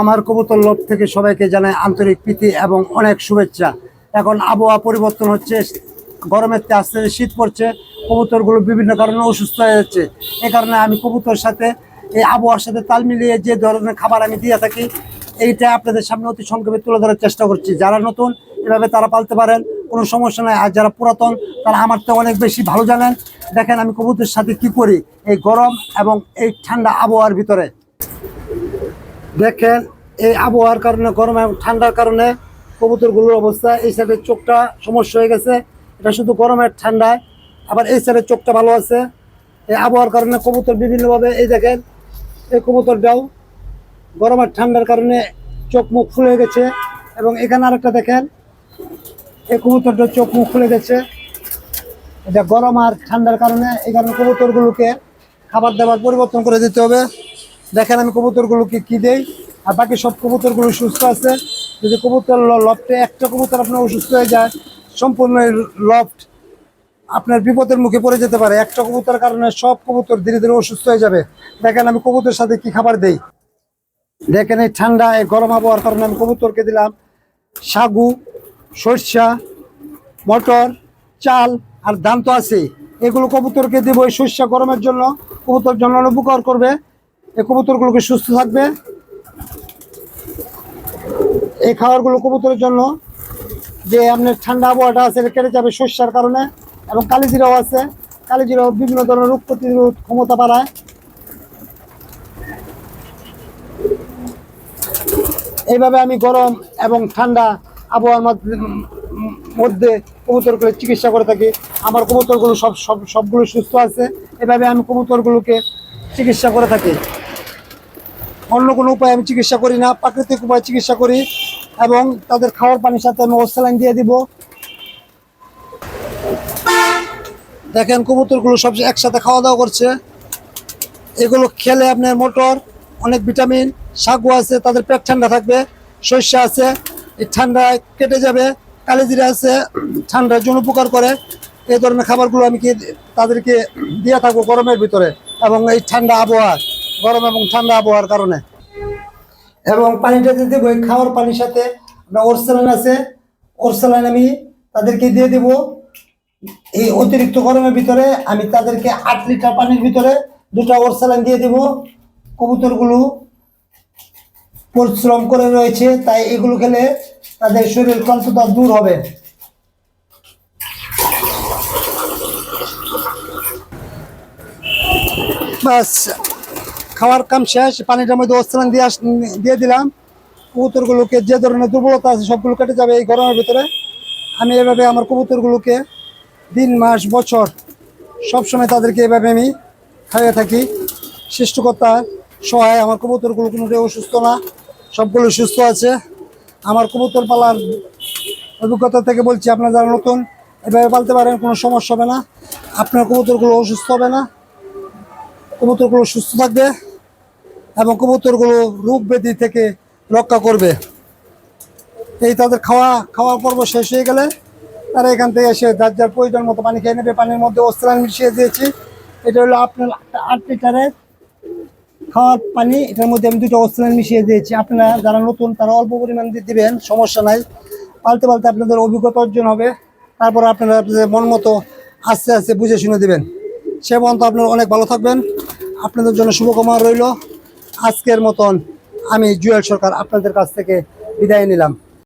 আমার কবুতর লোভ থেকে সবাইকে জানাই আন্তরিক প্রীতি এবং অনেক শুভেচ্ছা। এখন আবহাওয়া পরিবর্তন হচ্ছে, গরমের থেকে আস্তে আস্তে শীত পড়ছে, কবুতরগুলো বিভিন্ন কারণে অসুস্থ হয়ে যাচ্ছে। এই কারণে আমি কবুতর সাথে এই আবহাওয়ার সাথে তাল মিলিয়ে যে ধরনের খাবার আমি দিয়ে থাকি, এইটা আপনাদের সামনে অতি সংক্ষেপে তুলে ধরার চেষ্টা করছি। যারা নতুন, এভাবে তারা পালতে পারেন, কোনো সমস্যা নাই। আর যারা পুরাতন, তারা আমার তো অনেক বেশি ভালো জানেন। দেখেন আমি কবুতরের সাথে কি করি, এই গরম এবং এই ঠান্ডা আবহাওয়ার ভিতরে। দেখেন, এই আবহাওয়ার কারণে, গরম ঠান্ডার কারণে কবুতরগুলোর অবস্থা, এই সাইডের চোখটা সমস্যা হয়ে গেছে। এটা শুধু গরমের ঠান্ডায় আবার এই সাইডের চোখটা ভালো আছে। এই আবহাওয়ার কারণে কবুতর বিভিন্নভাবে, এই দেখেন, এই কবুতরটাও গরমের ঠান্ডার কারণে চোখ মুখ ফুলে গেছে। এবং এখানে আরেকটা দেখেন, এই কবুতরটার চোখ মুখ ফুলে গেছে। এটা গরম আর ঠান্ডার কারণে, এই কারণে কবুতরগুলোকে খাবার দাবার পরিবর্তন করে দিতে হবে। দেখেন আমি কবুতরগুলোকে কি দেই? আর বাকি সব কবুতরগুলো সুস্থ আছে। যদি কবুতর লফটে একটা কবুতর আপনার অসুস্থ হয়ে যায়, সম্পূর্ণ লফট আপনার বিপদের মুখে পড়ে যেতে পারে। একটা কবুতর কারণে সব কবুতর ধীরে ধীরে অসুস্থ হয়ে যাবে। দেখেন আমি কবুতরের সাথে কি খাবার দেই? দেখেন এই ঠান্ডা, এই গরম আবহাওয়ার কারণে আমি কবুতরকে দিলাম সাগু, সরষা, মটর, চাল আর ধান তো আছে এগুলো কবুতরকে দেবো এই শস্য গরমের জন্য। কবুতর জন্য উপকার করবে। এই কবুতরগুলোকে সুস্থ থাকবে। এই খাবারগুলো কবুতরের জন্য যে আপনার ঠান্ডা আবহাওয়াটা আছে কেটে যাবে শস্যার কারণে এবং কালিজিরাও আছে। কালিজিরাও বিভিন্ন ধরনের রোগ প্রতিরোধ ক্ষমতা বাড়ায়। এইভাবে আমি গরম এবং ঠান্ডা আবহাওয়ার মধ্যে মধ্যে কবুতরগুলো চিকিৎসা করে থাকি। আমার কবুতরগুলো সব সব, সবগুলো সুস্থ আছে। এভাবে আমি কবুতরগুলোকে চিকিৎসা করে থাকি। অন্য কোনো উপায় আমি চিকিৎসা করি না, প্রাকৃতিক উপায় চিকিৎসা করি এবং তাদের খাওয়ার পানির সাথে আমি অস্যালাইন দিয়ে দিব। দেখেন কবুতরগুলো সব একসাথে খাওয়া দাওয়া করছে। এগুলো খেলে আপনার মোটর, অনেক ভিটামিন সাগু আছে, তাদের পেট ঠান্ডা থাকবে, শস্য আছে, এই ঠান্ডায় কেটে যাবে, কালিজিরা আছে ঠান্ডার জন্য উপকার করে। এই ধরনের খাবারগুলো আমি কি তাদেরকে দিয়ে থাকব গরমের ভিতরে? এবং এই ঠান্ডা আবহাওয়া। গরম এবং ঠান্ডা আবহাওয়ার কারণে। এবং পানিটা দিয়ে দেবো খাওয়ার পানির সাথে ওরসালাইন আছে ওরসালাইন আমি তাদেরকে দিয়ে দেবো। এই অতিরিক্ত গরমের ভিতরে আমি তাদেরকে আট লিটার পানির ভিতরে দুটা ওরসালাইন দিয়ে দেবো। কবুতরগুলো পরিশ্রম করে রয়েছে তাই এগুলো খেলে তাদের শরীর ক্লান্ততা দূর হবে। বাস খাওয়ার কাম শেষ পানিটার মধ্যে অস্ত্রান দিয়ে দিয়ে দিলাম। কবুতরগুলোকে যে ধরনের দুর্বলতা আছে সবগুলো কেটে যাবে এই গরমের ভিতরে। আমি এভাবে আমার কবুতরগুলোকে দিন, মাস, বছর সবসময় তাদেরকে এভাবে আমি খাইয়ে থাকি। সৃষ্টিকর্তা সহায়, আমার কবুতরগুলো কোনোটাই অসুস্থ না, সবগুলো সুস্থ আছে। আমার কবুতর পালার অভিজ্ঞতা থেকে বলছি, আপনারা যারা নতুন, এভাবে পালতে পারেন, কোনো সমস্যা হবে না। আপনার কবুতরগুলো অসুস্থ হবে না। কবুতরগুলো সুস্থ থাকবে এবং কবুতরগুলো রোগ ব্যাধি থেকে রক্ষা করবে। এই তাদের খাওয়া খাওয়া পর্ব শেষ হয়ে গেলে তারা এখান থেকে এসে যার যার প্রয়োজন মতো পানি খেয়ে নেবে। পানির মধ্যে অস্ত্রান মিশিয়ে দিয়েছি। এটা হলো আপনার আট লিটারের খাওয়ার পানি। এটার মধ্যে আমি দুটো অস্ত্রান মিশিয়ে দিয়েছি। আপনারা যারা নতুন, তারা অল্প পরিমাণ দিয়ে দিবেন, সমস্যা নাই। পালতে পালতে আপনাদের অভিজ্ঞতা অর্জন হবে। তারপর আপনারা আপনাদের মন মতো আস্তে আস্তে বুঝে শুনে দিবেন। সে পর্যন্ত আপনারা অনেক ভালো থাকবেন। আপনাদের জন্য শুভকামনা রইল। আজকের মতন আমি জুয়েল সরকার আপনাদের কাছ থেকে বিদায় নিলাম।